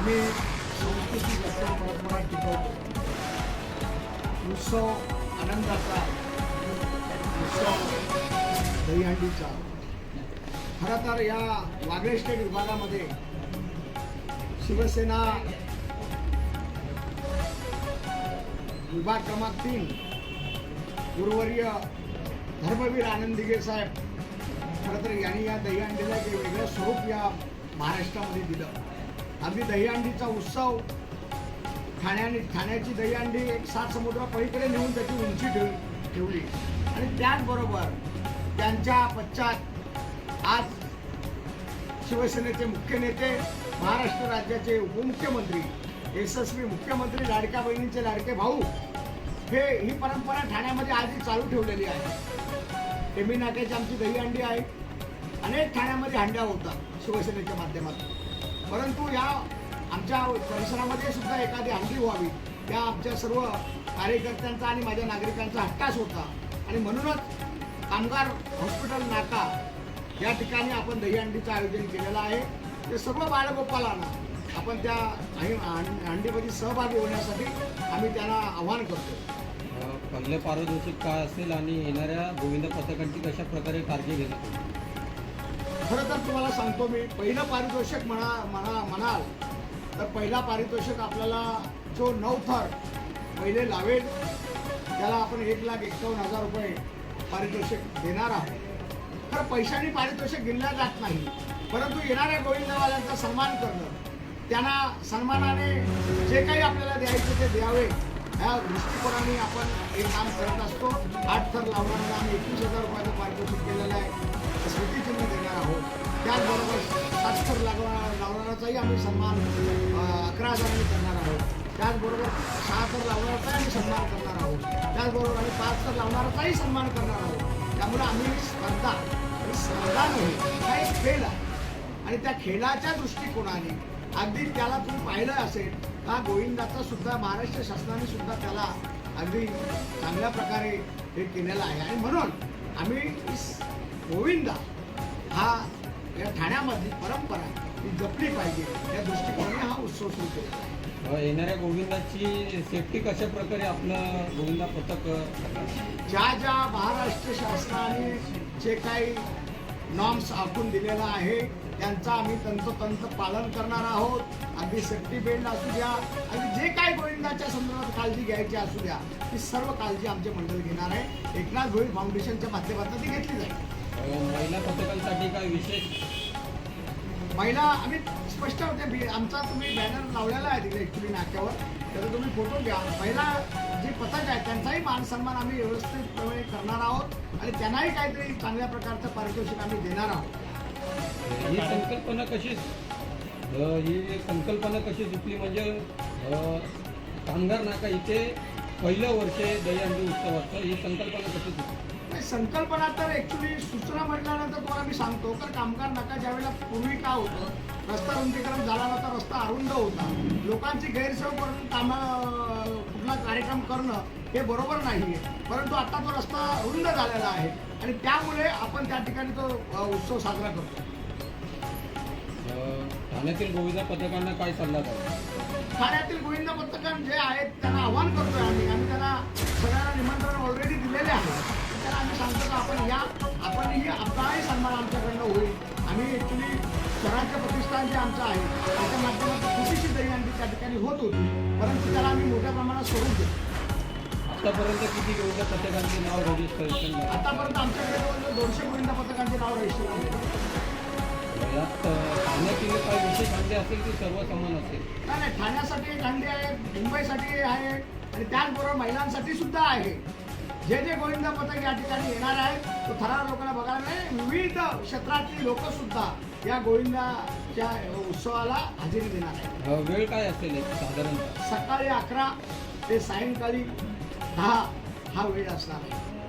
आम्ही संस्कृती जपतो परंपरा टिकवतो उत्सव आनंदाचा उत्सव दहीहंडीचा. खरं तर या वागळे स्टेट विभागामध्ये शिवसेना विभाग क्रमांक तीन गुरुवर्य धर्मवीर आनंद साहेब खरं तर यांनी या दहीहंडीला एक वेगळं स्वरूप या महाराष्ट्रामध्ये दिलं. अगदी दहीहंडीचा उत्सव ठाण्याने ठाण्याची दहीहंडी एक सात समुद्र पलीकडे नेऊन त्याची उंची ठेव ठेवली. आणि त्याचबरोबर त्यांच्या पश्चात आज शिवसेनेचे मुख्य नेते महाराष्ट्र राज्याचे उपमुख्यमंत्री यशस्वी मुख्यमंत्री लाडक्या बहिणींचे लाडके भाऊ हे ही परंपरा ठाण्यामध्ये आजही चालू ठेवलेली आहे. टेमी नाक्याची आमची दहीहंडी आहे. अनेक ठाण्यामध्ये हंड्या होतात शिवसेनेच्या माध्यमातून. परंतु या आमच्या परिसरामध्ये सुद्धा एखादी हंडी व्हावी. या आमच्या सर्व कार्यकर्त्यांचा आणि माझ्या नागरिकांचा हट्टास होता. आणि म्हणूनच कामगार हॉस्पिटल नाका या ठिकाणी आपण दहीहंडीचं आयोजन केलेलं आहे. ते सर्व बाळगोपालांना आपण त्या हंडीमध्ये सहभागी होण्यासाठी आम्ही त्यांना आव्हान करतो. पहिले पहिलं पारितोषिक काय असेल आणि येणाऱ्या गोविंद पथकांची कशा प्रकारे काळजी घेण्यात खरं तर तुम्हाला सांगतो मी पहिलं पारितोषिक म्हणा म्हणा म्हणाल तर पहिला पारितोषिक आपल्याला जो नऊ थर पहिले लावेल त्याला आपण एक लाख एक्कावन्न हजार रुपये पारितोषिक देणार आहोत. खरं पैशाने पारितोषिक गिनलं जात नाही परंतु येणाऱ्या गोविंदवाल्यांचा सन्मान करणं त्यांना सन्मानाने जे काही आपल्याला द्यायचे ते द्यावे ह्या दृष्टिकोनाने आपण हे काम करत असतो. आठ थर लावणाऱ्यांना आम्ही एकवीस हजार रुपयाचं पारितोषिक केलेलं आहे. स्मृतिचिन्ह देणार आहोत त्याचबरोबर सात लागवा लावणाराचाही आम्ही सन्मान अकरा हजारांनी करणार आहोत त्याचबरोबर सहा तर लावणाराचाही आम्ही सन्मान करणार आहोत त्याचबरोबर आम्ही पाच तर लावणाराचाही सन्मान करणार आहोत त्यामुळे आम्ही स्पर्धा आणि स्पर्धा नव्हे हा एक खेळ आहे आणि त्या खेळाच्या दृष्टिकोनाने अगदी त्याला तुम्ही पाहिलं असेल का गोविंदाचा सुद्धा महाराष्ट्र शासनाने सुद्धा त्याला अगदी चांगल्या प्रकारे हे केलेलं आहे आणि म्हणून आम्ही गोविंदा हा या ठाण्यामधली परंपरा ही जपली पाहिजे या दृष्टिकोनाने हा उत्सव सुरू केला. येणाऱ्या गोविंदाची सेफ्टी कशा प्रकारे आपलं गोविंदा पथक? ज्या ज्या महाराष्ट्र शासनाने जे काही नॉर्म्स आखून दिलेला आहे त्यांचा आम्ही तंतोतंत पालन करणार आहोत. अगदी सेफ्टी बेल्ट असू द्या आणि जे काही गोविंदाच्या संदर्भात काळजी घ्यायची असू द्या ती सर्व काळजी आमचे मंडळ घेणार आहे. एकनाथ भोईर फाउंडेशनच्या माध्यमातून ती घेतली जाईल. महिला पथकांसाठी काय विशेष? महिला आम्ही स्पष्ट होते. आमचा तुम्ही बॅनर लावलेला आहे तिथे ॲक्च्युली नाक्यावर. त्याचा तुम्ही फोटो घ्या. महिला जे पथक आहे त्यांचाही मान सन्मान आम्ही व्यवस्थितपणे करणार आहोत आणि त्यांनाही काहीतरी चांगल्या प्रकारचं पारितोषिक आम्ही देणार आहोत. ही संकल्पना कशी ही संकल्पना कशी सुचली म्हणजे कामगार नाका इथे पहिलं वर्ष दहीहंडी उत्सवाचं ही संकल्पना कशी सुचली नाही, संकल्पना तर ऍक्च्युली सूचना म्हटल्यानंतर तुम्हाला मी सांगतो. तर कामगार नाका ज्यावेळेला पूर्वी का होतं रस्ता रुंदीकरण झाला नव्हता रस्ता अरुंद होता. लोकांची गैरसोय करून कामा कुठला कार्यक्रम करणं हे बरोबर नाही आहे परंतु आता तो रस्ता रुंद झालेला आहे आणि त्यामुळे आपण त्या ठिकाणी तो उत्सव साजरा करतो. ठाण्यातील गोविंदा पथकांना काय सल्ला ठाण्यातील गोविंद पथकन जे आहेत त्यांना आव्हान करतोय आम्ही. आम्ही त्यांना सगळ्यांना निमंत्रण ऑलरेडी दिलेले आहे. आम्ही सांगतो आपण या आपणही आपलाही सन्मान आमच्याकडनं होईल. आम्ही ॲक्च्युली स्वराज्य प्रतिष्ठान जे आमचं आहे त्याच्या माध्यमातून छोटीशी दहीहंडी त्या ठिकाणी होत होती. परंतु त्याला आम्ही मोठ्या प्रमाणात स्वरूप देतो. आतापर्यंत किती गोविंदा पथकांचे नाव रजिस्ट्रेशन झालं? आतापर्यंत आमच्याकडे जवळजवळ दोनशे गोविंद पथकांचे नाव रजिस्टर आहे यात ठाण्यातील काही विशेष हंडे असेल की सर्व समान असेल? नाही नाही ठाण्यासाठी एक हंडी आहे मुंबईसाठी आहे आणि त्याचबरोबर महिलांसाठी सुद्धा आहे. जे जे गोविंद पथक या ठिकाणी येणार आहेत तो थरार लोकांना बघायला नाही विविध क्षेत्रातली लोक सुद्धा या गोविंदाच्या उत्सवाला हजेरी देणार आहेत. अ, वेळ काय असेल एक साधारणतः? सकाळी अकरा ते सायंकाळी दहा हा वेळ असणार आहे.